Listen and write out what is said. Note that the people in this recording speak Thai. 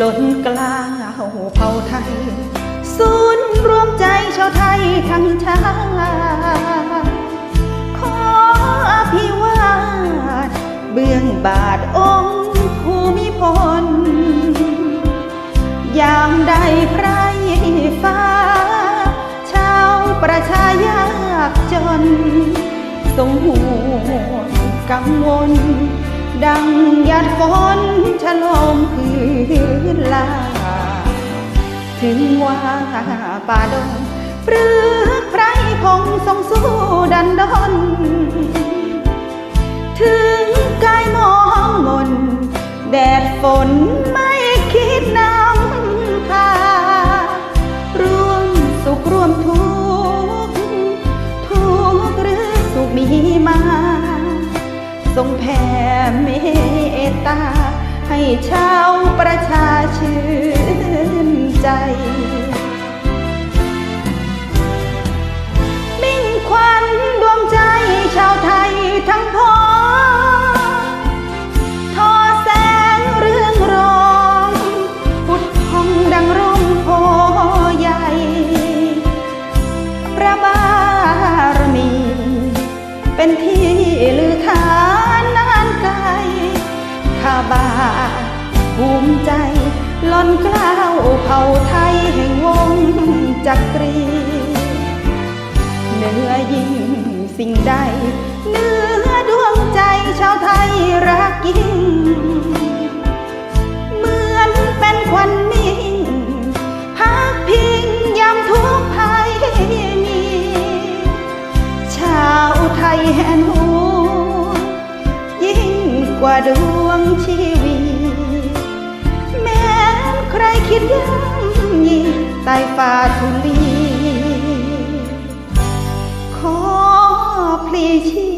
ล้นกล้าวเผ่าไทย ศูนย์รวมใจชาวไทยทั้งชาติขออภิวาทเบื้องบาทองค์ภูมิพล ยามใดไพรฟ้า ชาวประชายากจนทรงห่วงกังวล ดังหยาดฝนฉลอม พื้นลา ถึงว่าป่าดงปรือไพรพงทรงสู้ดันดน ถึงกายมองมน แดดฝนไม่คิดนำพา ร่วมสุขร่วมทุกข์ทุกข์หรือสุขมีมา ทรงแผ่เมตตา ให้ชาวประชาชื่นใจ มิ่งควันดวงใจชาวไทยทั้งพ้องทอแสงเรื่องรองพุดพองดังร่มโพใหญ่พระบารมี เป็นที่ลือขา บาภูมิใจล้นเกล้าวเผ่าไทยแห่งวงจักรีเหนือยิ่งสิ่งใดเหนือดวงใจชาวไทยรักยิ่ง เหมือนเป็นควันมิ่งพักพิงยามทุกภัยมีชาวไทยแห่งหัวยิ่งกว่าดวง ชีวิแม้ใครคิดย่ำยีใต้ฝ่าทุลีขอพลีชี